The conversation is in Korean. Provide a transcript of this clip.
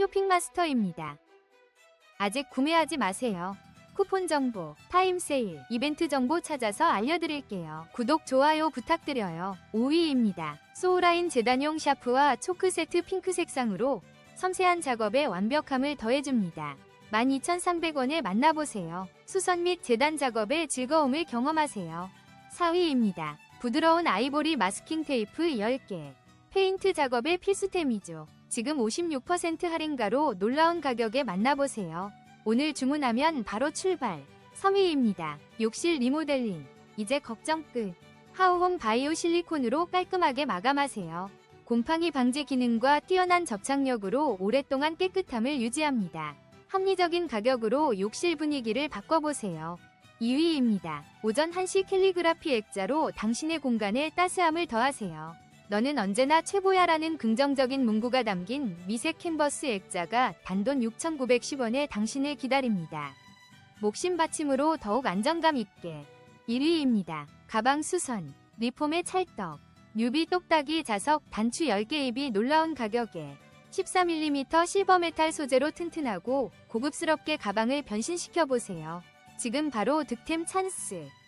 쇼핑마스터입니다. 아직 구매하지 마세요. 쿠폰 정보, 타임 세일, 이벤트 정보 찾아서 알려드릴게요. 구독, 좋아요 부탁드려요. 5위입니다. 소울라인 재단용 샤프와 초크 세트 핑크 색상으로 섬세한 작업에 완벽함을 더해줍니다. 12,300원에 만나보세요. 수선 및 재단 작업의 즐거움을 경험하세요. 4위입니다. 부드러운 아이보리 마스킹 테이프 10개. 페인트 작업의 필수템이죠. 지금 56% 할인가로 놀라운 가격에 만나보세요. 오늘 주문하면 바로 출발. 3위입니다. 욕실 리모델링. 이제 걱정 끝. 하우홈 바이오 실리콘으로 깔끔하게 마감하세요. 곰팡이 방지 기능과 뛰어난 접착력으로 오랫동안 깨끗함을 유지합니다. 합리적인 가격으로 욕실 분위기를 바꿔보세요. 2위입니다. 오전 1시 캘리그라피 액자로 당신의 공간에 따스함을 더하세요. 너는 언제나 최고야라는 긍정적인 문구가 담긴 미색 캔버스 액자가 단돈 6,910원에 당신을 기다립니다. 목심 받침으로 더욱 안정감 있게. 1위입니다. 가방 수선, 리폼의 찰떡, 뉴비 똑딱이 자석 단추 10개 입이 놀라운 가격에 14mm 실버 메탈 소재로 튼튼하고 고급스럽게 가방을 변신시켜 보세요. 지금 바로 득템 찬스.